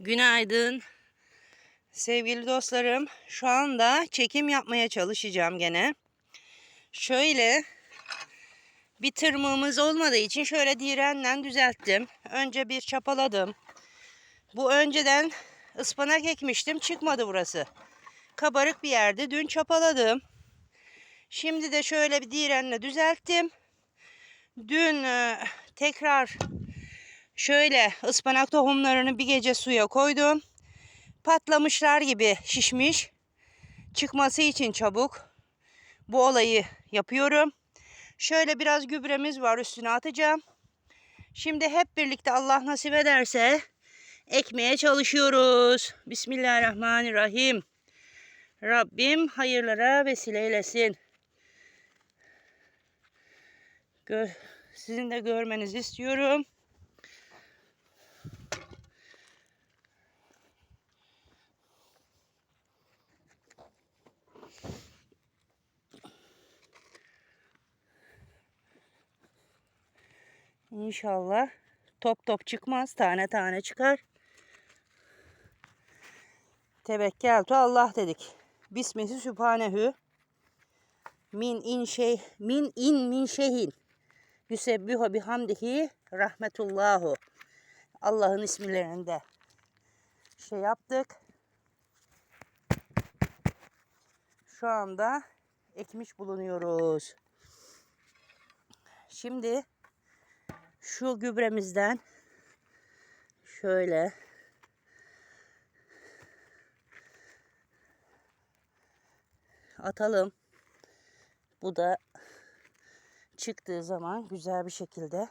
Günaydın. Sevgili dostlarım, şu anda çekim yapmaya çalışacağım gene. Şöyle bir tırmığımız olmadığı için şöyle direnle düzelttim. Önce bir çapaladım. Bu önceden ıspanak ekmiştim, çıkmadı burası. Kabarık bir yerde. Dün çapaladım. Şimdi de şöyle bir direnle düzelttim. Dün e, tekrar Şöyle ıspanak tohumlarını bir gece suya koydum. Patlamışlar gibi şişmiş. Çıkması için çabuk bu olayı yapıyorum. Şöyle biraz gübremiz var üstüne atacağım. Şimdi hep birlikte Allah nasip ederse ekmeye çalışıyoruz. Bismillahirrahmanirrahim. Rabbim hayırlara vesile eylesin. Gö sizin de görmenizi istiyorum. İnşallah top top çıkmaz. Tane tane çıkar. Tevekkeltu Allah dedik. Bismihi sübhanehu. Min in şey min in min şeyhin. Yusebbihu bihamdihi rahmetullahu. Allah'ın isimlerinde şey yaptık. Şu anda ekmiş bulunuyoruz. Şimdi şu gübremizden şöyle atalım. Bu da çıktığı zaman güzel bir şekilde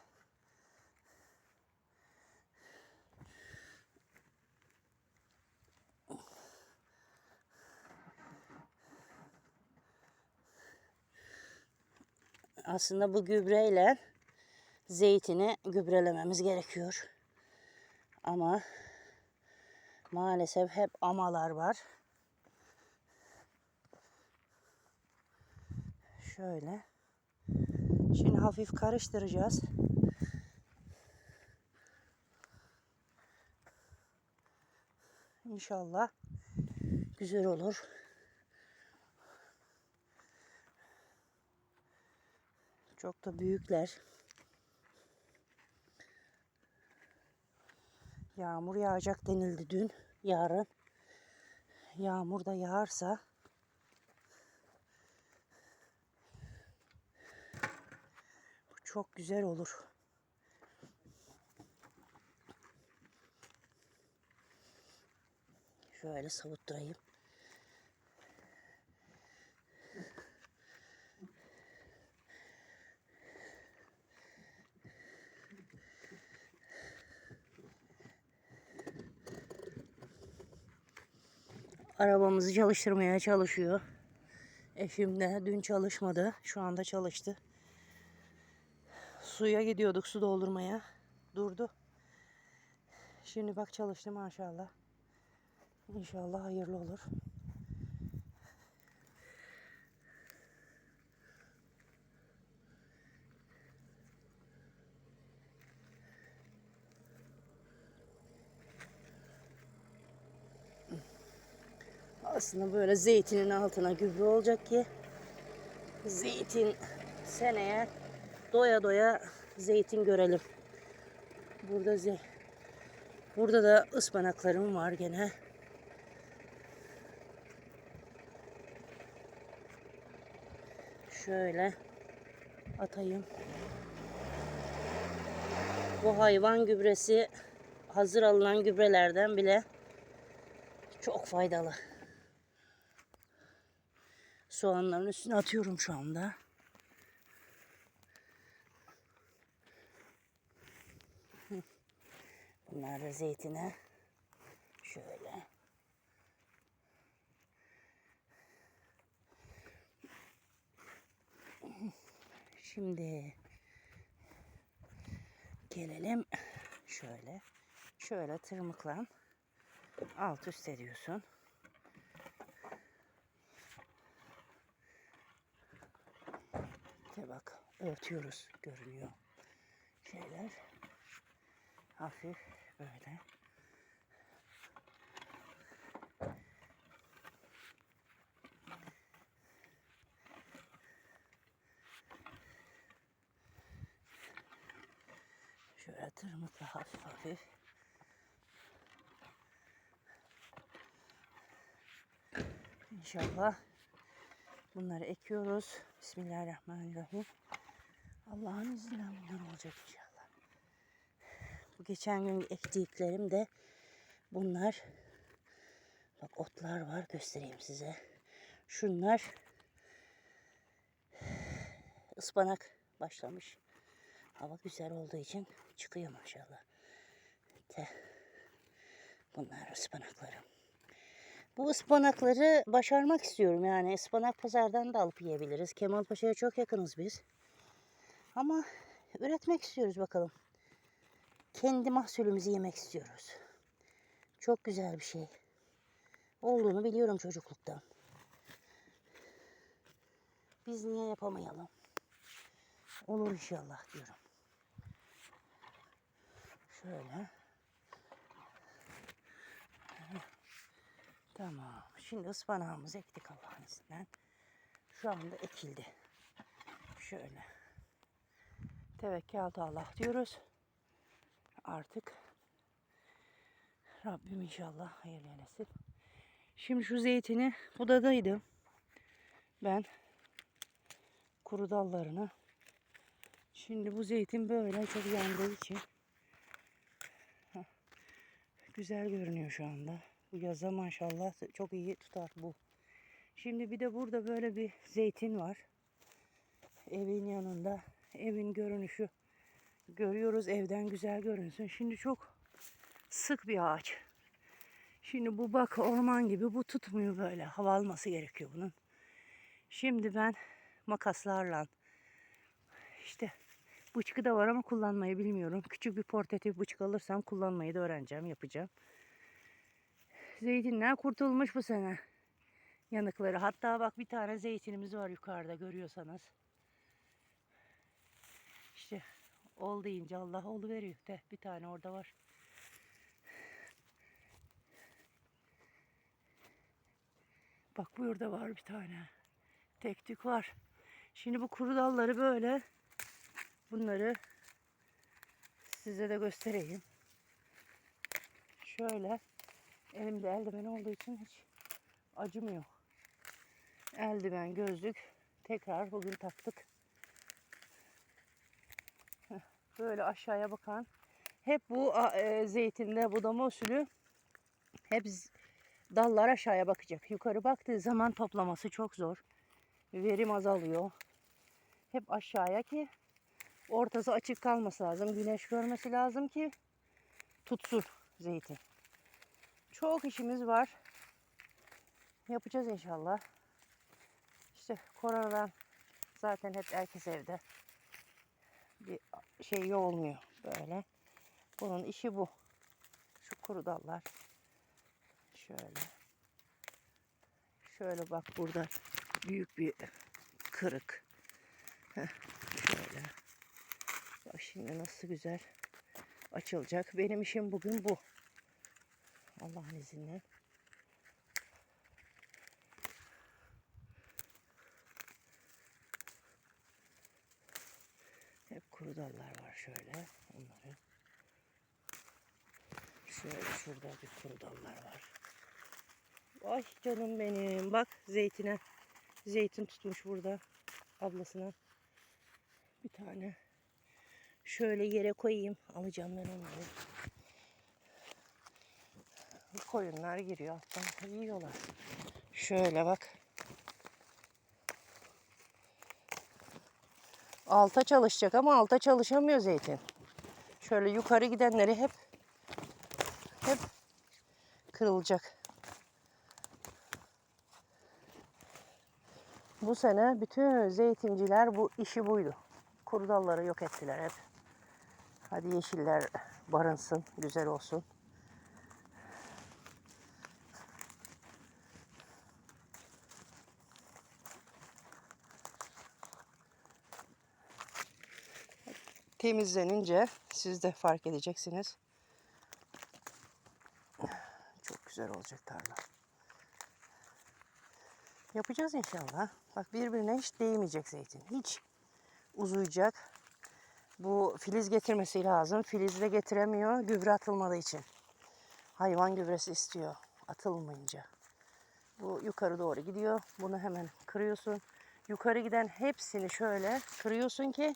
aslında bu gübreyle zeytini gübrelememiz gerekiyor. Ama maalesef hep amalar var. Şöyle. Şimdi hafif karıştıracağız. İnşallah güzel olur. Çok da büyükler. Yağmur yağacak denildi dün. Yarın. Yağmur da yağarsa bu çok güzel olur. Şöyle savutturayım. Arabamızı çalıştırmaya çalışıyor. Eşim de dün çalışmadı. Şu anda çalıştı. Suya gidiyorduk su doldurmaya. Durdu. Şimdi bak çalıştı maşallah. İnşallah hayırlı olur. Aslında böyle zeytinin altına gübre olacak ki zeytin seneye doya doya zeytin görelim. Burada ze Burada da ıspanaklarım var gene. Şöyle atayım. Bu hayvan gübresi hazır alınan gübrelerden bile çok faydalı. Soğanların üstüne atıyorum şu anda. Bunlar da zeytine şöyle. Şimdi gelelim şöyle. Şöyle tırmıkla alt üst ediyorsun. İşte bak örtüyoruz görünüyor. Şeyler hafif böyle. Şöyle tırmıkla hafif hafif İnşallah bunları ekiyoruz. Bismillahirrahmanirrahim. Allah'ın izniyle bunlar olacak inşallah. Bu geçen gün ektiklerim de bunlar. Bak otlar var göstereyim size. Şunlar ıspanak başlamış. Hava güzel olduğu için çıkıyor maşallah. De. Bunlar ıspanaklarım. Bu ıspanakları başarmak istiyorum yani. ıspanak pazardan da alıp yiyebiliriz. Kemalpaşa'ya çok yakınız biz. Ama üretmek istiyoruz bakalım. Kendi mahsulümüzü yemek istiyoruz. Çok güzel bir şey. Olduğunu biliyorum çocukluktan. Biz niye yapamayalım? Olur inşallah diyorum. Şöyle. Tamam. Şimdi ıspanağımızı ektik Allah'ın izniyle. Şu anda ekildi. Şöyle. Tevekkel Allah diyoruz. Artık Rabbim inşallah hayırlı eylesin. Şimdi şu zeytini budadaydım. Ben kuru dallarını. Şimdi bu zeytin böyle çok yandığı için güzel görünüyor şu anda. Bu yaza maşallah çok iyi tutar bu. Şimdi bir de burada böyle bir zeytin var. Evin yanında. Evin görünüşü görüyoruz evden güzel görünsün. Şimdi çok sık bir ağaç. Şimdi bu bak orman gibi bu tutmuyor böyle. Hava alması gerekiyor bunun. Şimdi ben makaslarla işte bıçkı da var ama kullanmayı bilmiyorum. Küçük bir portatif bıçkı alırsam kullanmayı da öğreneceğim, yapacağım. Zeytinler kurtulmuş bu sene. Yanıkları. Hatta bak bir tane zeytinimiz var yukarıda görüyorsanız. İşte ol deyince Allah olu veriyor. De bir tane orada var. Bak burada var bir tane. Tek tük var. Şimdi bu kuru dalları böyle bunları size de göstereyim. Şöyle elimde eldiven olduğu için hiç acımıyor. Eldiven, gözlük tekrar bugün taktık. Böyle aşağıya bakan hep bu e, zeytinde budama usulü hep dallar aşağıya bakacak. Yukarı baktığı zaman toplaması çok zor. Verim azalıyor. Hep aşağıya ki ortası açık kalması lazım. Güneş görmesi lazım ki tutsun zeytin. Çok işimiz var. Yapacağız inşallah. İşte koronadan zaten hep herkes evde. Bir şey olmuyor böyle. Bunun işi bu. Şu kuru dallar. Şöyle. Şöyle bak burada büyük bir kırık. Heh, şöyle. Bak şimdi nasıl güzel açılacak. Benim işim bugün bu. Allah'ın izniyle. Hep kuru dallar var şöyle. Onları. Şöyle şurada bir kuru dallar var. Ay canım benim. Bak zeytine. Zeytin tutmuş burada. Ablasına. Bir tane. Şöyle yere koyayım. Alacağım ben onları. Koyunlar giriyor alttan. Yiyorlar. Şöyle bak. Alta çalışacak ama alta çalışamıyor zeytin. Şöyle yukarı gidenleri hep hep kırılacak. Bu sene bütün zeytinciler bu işi buydu. Kuru dalları yok ettiler hep. Hadi yeşiller barınsın, güzel olsun. Temizlenince siz de fark edeceksiniz. Çok güzel olacak tarla. Yapacağız inşallah. Bak birbirine hiç değmeyecek zeytin. Hiç uzayacak. Bu filiz getirmesi lazım. Filiz de getiremiyor gübre atılmadığı için. Hayvan gübresi istiyor atılmayınca. Bu yukarı doğru gidiyor. Bunu hemen kırıyorsun. Yukarı giden hepsini şöyle kırıyorsun ki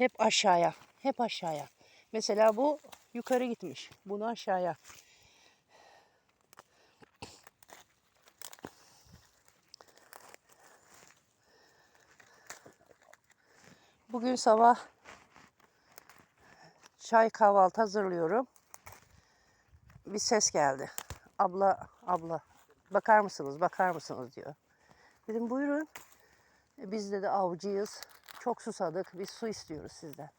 hep aşağıya. Hep aşağıya. Mesela bu yukarı gitmiş. Bunu aşağıya. Bugün sabah çay kahvaltı hazırlıyorum. Bir ses geldi. Abla, abla bakar mısınız, bakar mısınız diyor. Dedim buyurun. E, Biz de avcıyız. Çok susadık. Biz su istiyoruz sizden.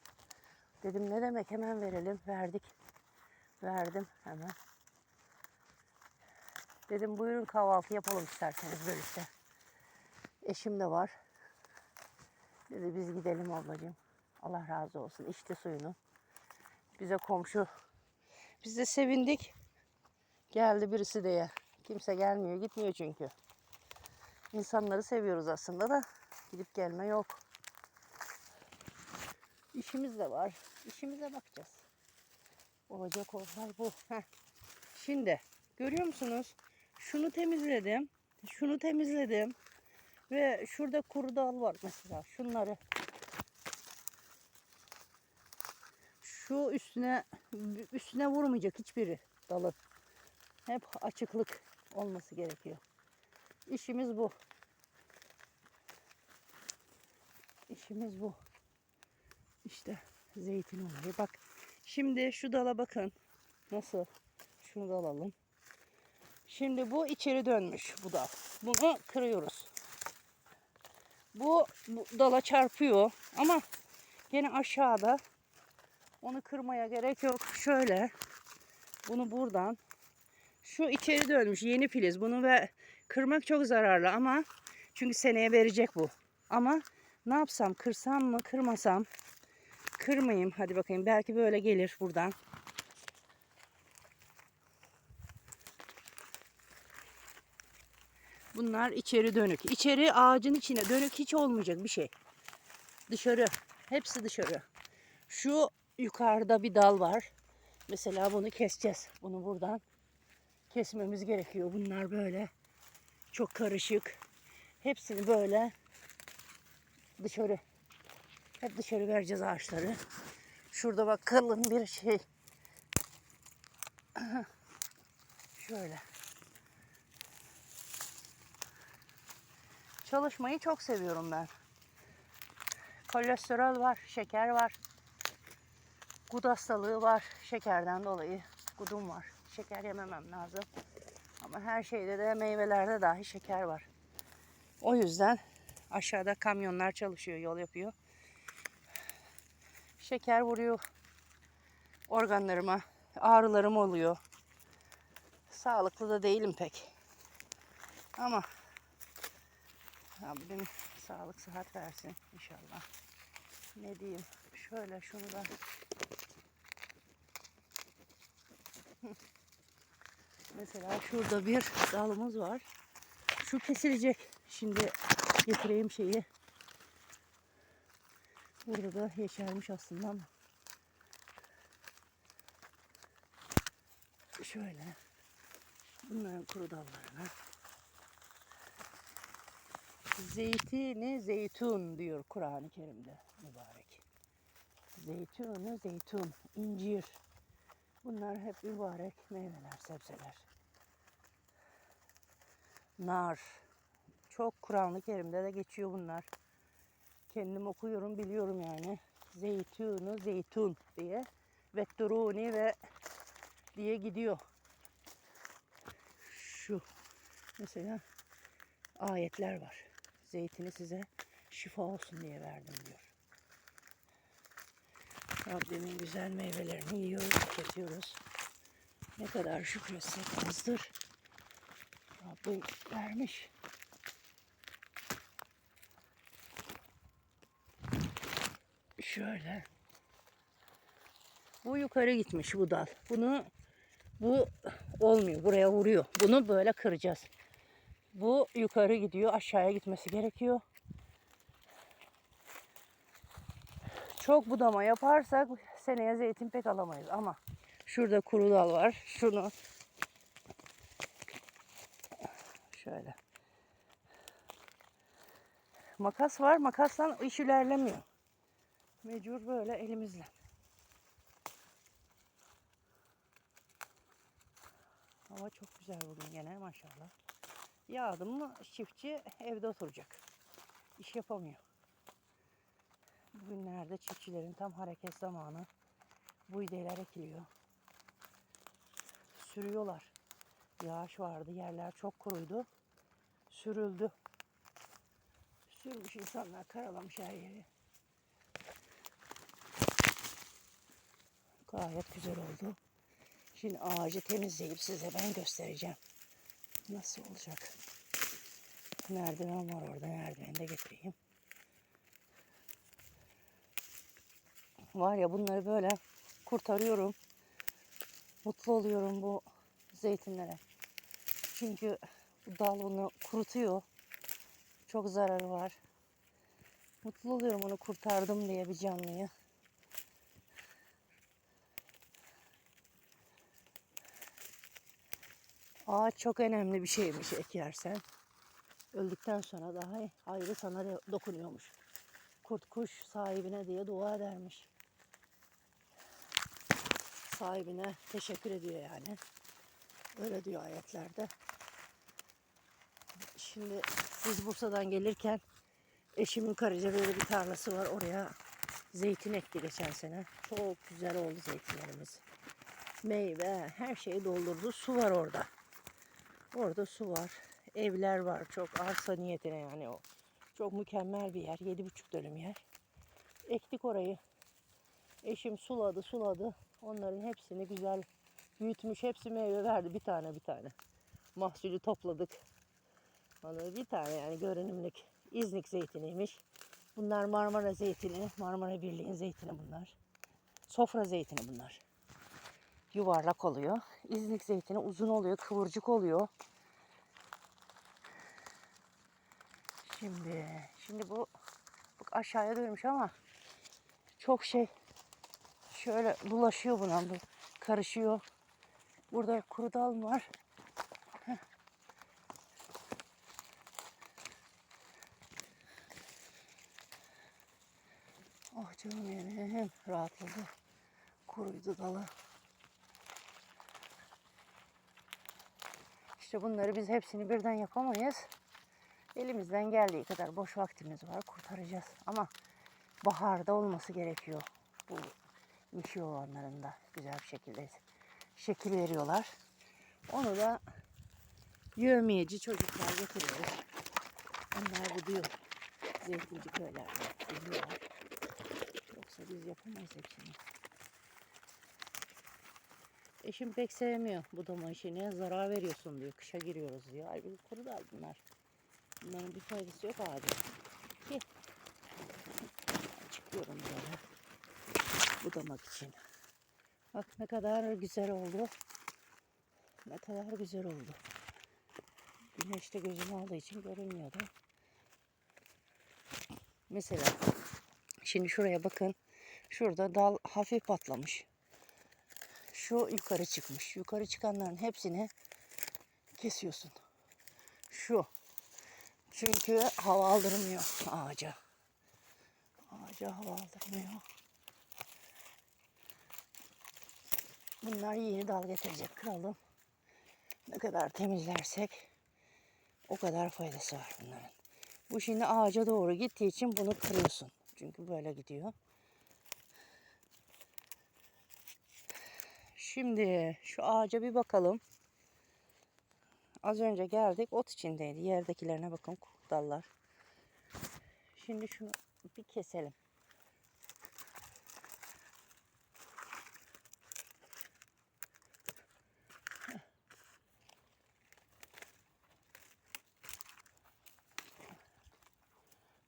Dedim ne demek hemen verelim. Verdik. Verdim hemen. Dedim buyurun kahvaltı yapalım isterseniz birlikte. Eşim de var. Dedi biz gidelim ablacığım. Allah razı olsun. İçti suyunu. Bize komşu. Biz de sevindik. Geldi birisi diye. Kimse gelmiyor. Gitmiyor çünkü. İnsanları seviyoruz aslında da gidip gelme yok. İşimiz de var. İşimize bakacağız. Olacak olay bu. Heh. Şimdi görüyor musunuz? Şunu temizledim. Şunu temizledim. Ve şurada kuru dal var mesela. Şunları. Şu üstüne üstüne vurmayacak hiçbiri dalı. Hep açıklık olması gerekiyor. İşimiz bu. İşimiz bu. İşte zeytin oluyor. Bak şimdi şu dala bakın. Nasıl? Şunu da alalım. Şimdi bu içeri dönmüş bu dal. Bunu kırıyoruz. Bu, bu dala çarpıyor ama gene aşağıda. Onu kırmaya gerek yok. Şöyle bunu buradan şu içeri dönmüş yeni filiz. Bunu ve kırmak çok zararlı ama çünkü seneye verecek bu. Ama ne yapsam kırsam mı kırmasam kırmayayım. Hadi bakayım belki böyle gelir buradan. Bunlar içeri dönük. İçeri ağacın içine dönük hiç olmayacak bir şey. Dışarı. Hepsi dışarı. Şu yukarıda bir dal var. Mesela bunu keseceğiz. Bunu buradan kesmemiz gerekiyor. Bunlar böyle çok karışık. Hepsini böyle dışarı hep dışarı vereceğiz ağaçları. Şurada bak kalın bir şey. Şöyle. Çalışmayı çok seviyorum ben. Kolesterol var, şeker var. Gud hastalığı var şekerden dolayı. Gudum var. Şeker yememem lazım. Ama her şeyde de meyvelerde dahi şeker var. O yüzden aşağıda kamyonlar çalışıyor, yol yapıyor. Şeker vuruyor organlarıma. Ağrılarım oluyor. Sağlıklı da değilim pek. Ama Rabbim sağlık sıhhat versin inşallah. Ne diyeyim? Şöyle şunu da Mesela şurada bir dalımız var. Şu kesilecek. Şimdi getireyim şeyi. Burada da yeşermiş aslında ama. Şöyle. Bunların kuru dallarına. Zeytini zeytun diyor Kur'an-ı Kerim'de mübarek. Zeytunu zeytun, incir. Bunlar hep mübarek meyveler, sebzeler. Nar. Çok Kur'an-ı Kerim'de de geçiyor bunlar. Kendim okuyorum, biliyorum yani. Zeytunu zeytun diye. Vetturuni ve diye gidiyor. Şu mesela ayetler var. Zeytini size şifa olsun diye verdim diyor. Rabbimin güzel meyvelerini yiyoruz, tüketiyoruz. Ne kadar şükretsek azdır. Rabbim vermiş. Şöyle. Bu yukarı gitmiş bu dal. Bunu bu olmuyor. Buraya vuruyor. Bunu böyle kıracağız. Bu yukarı gidiyor. Aşağıya gitmesi gerekiyor. Çok budama yaparsak seneye zeytin pek alamayız ama şurada kuru dal var. Şunu şöyle makas var. Makasla iş ilerlemiyor. Mecbur böyle elimizle. Hava çok güzel bugün gene maşallah. Yağdı mı çiftçi evde oturacak. İş yapamıyor. Bugünlerde çiftçilerin tam hareket zamanı. Buğdaylar ekiliyor. Sürüyorlar. Yağış vardı. Yerler çok kuruydu. Sürüldü. Sürmüş insanlar karalamış her yeri. Gayet güzel oldu. Şimdi ağacı temizleyip size ben göstereceğim. Nasıl olacak? Merdiven var orada. Merdiveni de getireyim. Var ya bunları böyle kurtarıyorum. Mutlu oluyorum bu zeytinlere. Çünkü dal bunu kurutuyor. Çok zararı var. Mutlu oluyorum onu kurtardım diye bir canlıyı. Ağaç çok önemli bir şeymiş ekersen. Öldükten sonra daha ayrı sana dokunuyormuş. Kurt kuş sahibine diye dua edermiş. Sahibine teşekkür ediyor yani. Öyle diyor ayetlerde. Şimdi biz Bursa'dan gelirken eşimin Karıca böyle bir tarlası var. Oraya zeytin ekti geçen sene. Çok güzel oldu zeytinlerimiz. Meyve, her şeyi doldurdu. Su var orada. Orada su var. Evler var. Çok arsa niyetine yani o. Çok mükemmel bir yer. Yedi buçuk dönüm yer. Ektik orayı. Eşim suladı suladı. Onların hepsini güzel büyütmüş. Hepsi meyve verdi bir tane bir tane. Mahsulü topladık. Vallahi bir tane yani görünümlük İznik zeytiniymiş. Bunlar Marmara zeytini. Marmara Birliği'nin zeytini bunlar. Sofra zeytini bunlar. Yuvarlak oluyor. İznik zeytini uzun oluyor. Kıvırcık oluyor. Şimdi, şimdi bu bak aşağıya dönmüş ama çok şey şöyle bulaşıyor buna bu karışıyor. Burada kuru dal var. Heh. Oh canım benim rahatladı. Kuruydu dalı. İşte bunları biz hepsini birden yapamayız. Elimizden geldiği kadar boş vaktimiz var kurtaracağız. Ama baharda olması gerekiyor. Bu nişi olanların da güzel bir şekilde şekil veriyorlar. Onu da yövmeyeci çocuklar getiriyoruz. Onlar bu diyor. Zeytinci köylerde biliyorlar. Yoksa biz yapamayız hepsini. Eşim pek sevmiyor budama işini. Zarar veriyorsun diyor. Kışa giriyoruz diyor. Halbuki kuru dal bunlar. Bunların bir faydası yok ağaca. Ki çıkıyorum böyle budamak için. Bak ne kadar güzel oldu. Ne kadar güzel oldu. Güneşte gözüm aldığı için görünmüyordu. Mesela şimdi şuraya bakın. Şurada dal hafif patlamış. Şu yukarı çıkmış. Yukarı çıkanların hepsini kesiyorsun. Şu. Çünkü hava aldırmıyor ağaca. Ağaca hava aldırmıyor. Bunlar yeni dal getirecek kralım. Ne kadar temizlersek o kadar faydası var bunların. Bu şimdi ağaca doğru gittiği için bunu kırıyorsun. Çünkü böyle gidiyor. Şimdi şu ağaca bir bakalım. Az önce geldik ot içindeydi. Yerdekilerine bakın dallar. Şimdi şunu bir keselim.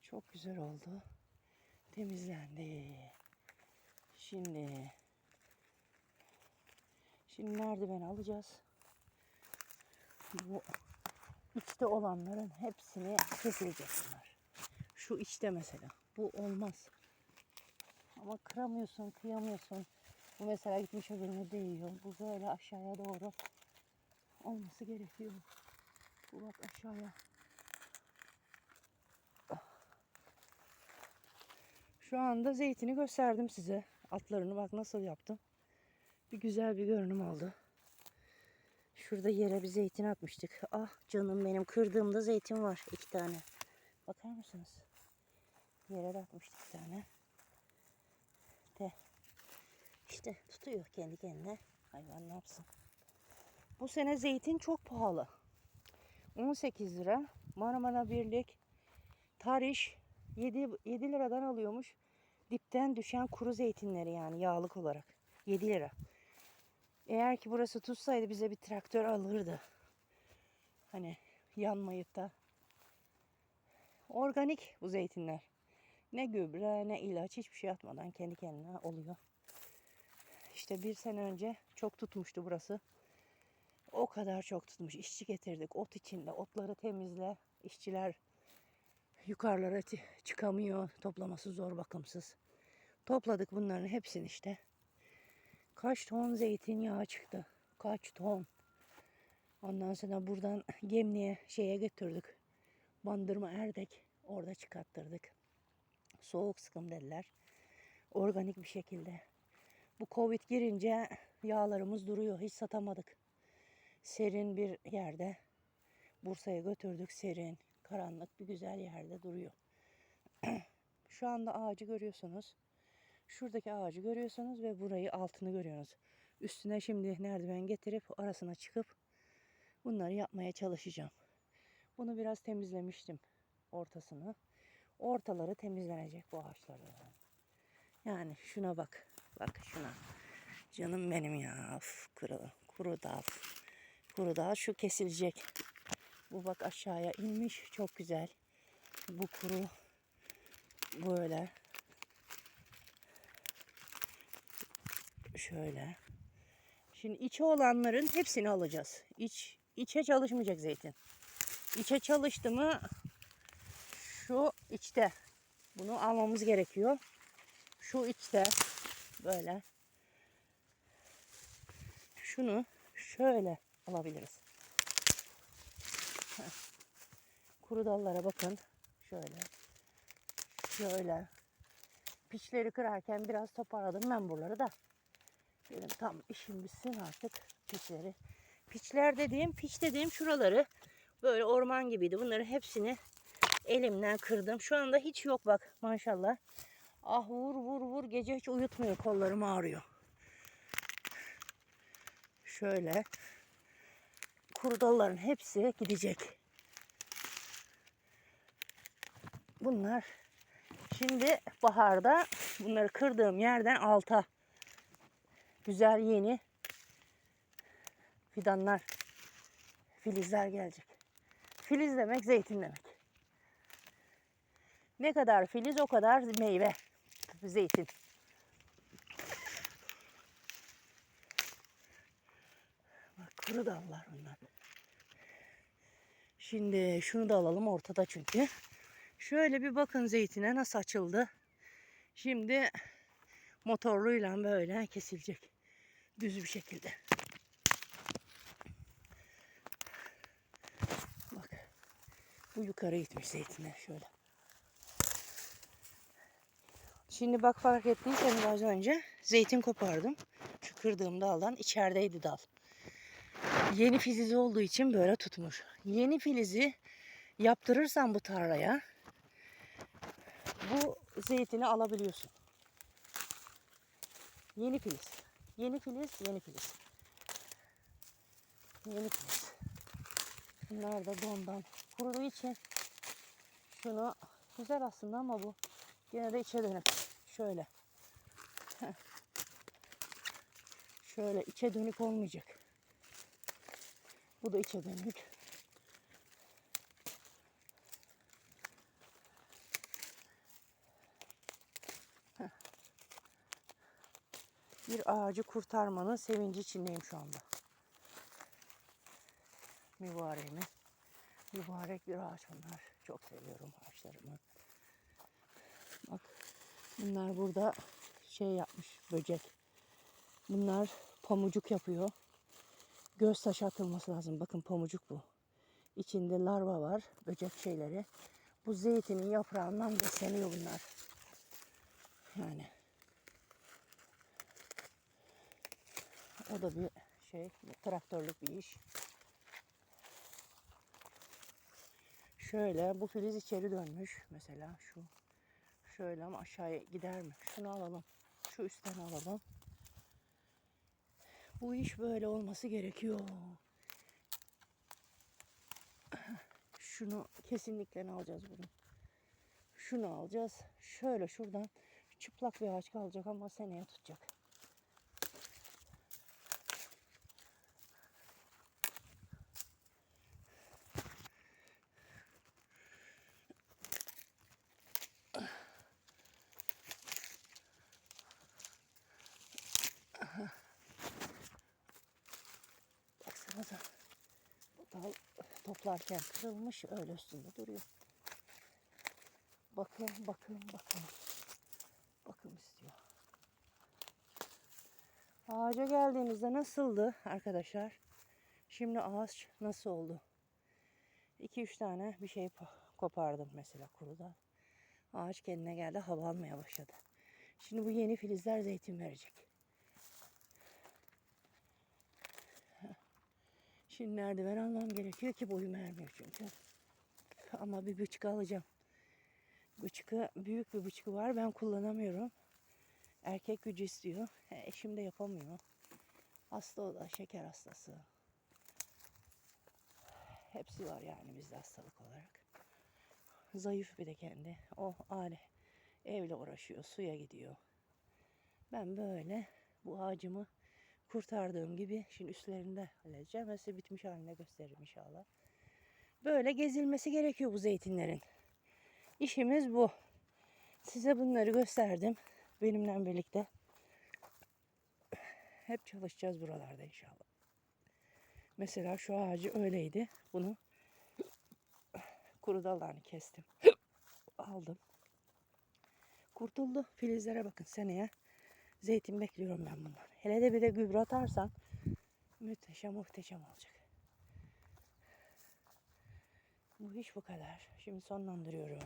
Çok güzel oldu. Temizlendi. Şimdi Şimdi merdiven alacağız. Bu içte olanların hepsini kesilecek bunlar. Şu içte mesela. Bu olmaz. Ama kıramıyorsun, kıyamıyorsun. Bu mesela gitmiş öbürüne değiyor. Bu böyle aşağıya doğru olması gerekiyor. Bu bak aşağıya. Şu anda zeytini gösterdim size. Altlarını bak nasıl yaptım. Bir güzel bir görünüm oldu. Şurada yere bir zeytin atmıştık. Ah canım benim kırdığımda zeytin var iki tane. Bakar mısınız? Yere de atmıştık bir tane. De. İşte tutuyor kendi kendine. Hayvan ne yapsın? Bu sene zeytin çok pahalı. 18 lira. Marmara Birlik Tariş 7, 7 liradan alıyormuş. Dipten düşen kuru zeytinleri yani yağlık olarak. 7 lira. Eğer ki burası tutsaydı bize bir traktör alırdı. Hani yanmayıp da. Organik bu zeytinler. Ne gübre ne ilaç hiçbir şey atmadan kendi kendine oluyor. İşte bir sene önce çok tutmuştu burası. O kadar çok tutmuş. İşçi getirdik ot içinde. Otları temizle. İşçiler yukarılara çı- çıkamıyor. Toplaması zor bakımsız. Topladık bunların hepsini işte. Kaç ton zeytinyağı çıktı. Kaç ton. Ondan sonra buradan Gemli'ye şeye götürdük. Bandırma Erdek. Orada çıkarttırdık. Soğuk sıkım dediler. Organik bir şekilde. Bu Covid girince yağlarımız duruyor. Hiç satamadık. Serin bir yerde. Bursa'ya götürdük. Serin, karanlık bir güzel yerde duruyor. Şu anda ağacı görüyorsunuz. Şuradaki ağacı görüyorsunuz ve burayı altını görüyorsunuz. Üstüne şimdi merdiven getirip arasına çıkıp bunları yapmaya çalışacağım. Bunu biraz temizlemiştim ortasını. Ortaları temizlenecek bu ağaçların. Yani şuna bak. Bak şuna. Canım benim ya. Of, kuru, kuru dal. Kuru dal şu kesilecek. Bu bak aşağıya inmiş. Çok güzel. Bu kuru böyle şöyle. Şimdi içe olanların hepsini alacağız. İç içe çalışmayacak zeytin. İçe çalıştı mı şu içte. Bunu almamız gerekiyor. Şu içte böyle. Şunu şöyle alabiliriz. Kuru dallara bakın. Şöyle. Şöyle. Piçleri kırarken biraz toparladım ben buraları da. Dedim tam işim bitsin artık piçleri. Piçler dediğim, piç dediğim şuraları böyle orman gibiydi. Bunları hepsini elimden kırdım. Şu anda hiç yok bak maşallah. Ah vur vur vur gece hiç uyutmuyor kollarım ağrıyor. Şöyle kuru dalların hepsi gidecek. Bunlar şimdi baharda bunları kırdığım yerden alta güzel yeni fidanlar, filizler gelecek. Filiz demek zeytin demek. Ne kadar filiz o kadar meyve. Zeytin. Bak kuru dallar bunlar. Şimdi şunu da alalım ortada çünkü. Şöyle bir bakın zeytine nasıl açıldı. Şimdi motorluyla böyle kesilecek. Düz bir şekilde. Bak. Bu yukarı gitmiş zeytinler şöyle. Şimdi bak fark ettiyseniz az önce zeytin kopardım. Şu kırdığım daldan içerideydi dal. Yeni filizi olduğu için böyle tutmuş. Yeni filizi yaptırırsan bu tarlaya bu zeytini alabiliyorsun. Yeni filiz. Yeni filiz, yeni filiz. Yeni filiz. Bunlar da dondan kuruduğu için şunu güzel aslında ama bu yine de içe dönük. Şöyle. Şöyle içe dönük olmayacak. Bu da içe dönük. Bir ağacı kurtarmanın sevinci içindeyim şu anda. Mübareğimi. Mübarek bir ağaç bunlar. Çok seviyorum ağaçlarımı. Bak bunlar burada şey yapmış böcek. Bunlar pamucuk yapıyor. Göz taşı atılması lazım. Bakın pamucuk bu. İçinde larva var. Böcek şeyleri. Bu zeytinin yaprağından besleniyor bunlar. Yani. O da bir şey. Traktörlük bir iş. Şöyle bu filiz içeri dönmüş. Mesela şu. Şöyle ama aşağıya gider mi? Şunu alalım. Şu üstten alalım. Bu iş böyle olması gerekiyor. Şunu kesinlikle alacağız bunu. Şunu alacağız. Şöyle şuradan çıplak bir ağaç kalacak ama seneye tutacak. Baksanıza. Bu dal toplarken kırılmış öyle üstünde duruyor. Bakın bakın bakın. Bakım istiyor. Ağaca geldiğimizde nasıldı arkadaşlar? Şimdi ağaç nasıl oldu? 2-3 tane bir şey pa- kopardım mesela kuruda. Ağaç kendine geldi hava almaya başladı. Şimdi bu yeni filizler zeytin verecek. Şimdi merdiven almam gerekiyor ki boyum ermiyor çünkü. Ama bir bıçkı alacağım. Bıçkı, büyük bir bıçkı var. Ben kullanamıyorum. Erkek gücü istiyor. E, Eşim de yapamıyor. Hasta o da şeker hastası. Hepsi var yani bizde hastalık olarak. Zayıf bir de kendi. O aile evle uğraşıyor. Suya gidiyor. Ben böyle bu ağacımı kurtardığım gibi şimdi üstlerinde halledeceğim. Ben size bitmiş haline gösteririm inşallah. Böyle gezilmesi gerekiyor bu zeytinlerin. İşimiz bu. Size bunları gösterdim. Benimle birlikte. Hep çalışacağız buralarda inşallah. Mesela şu ağacı öyleydi. Bunu kuru dallarını kestim. Aldım. Kurtuldu. Filizlere bakın seneye zeytin bekliyorum ben bundan. Hele de bir de gübre atarsan müthişem muhteşem olacak. Bu iş bu kadar. Şimdi sonlandırıyorum.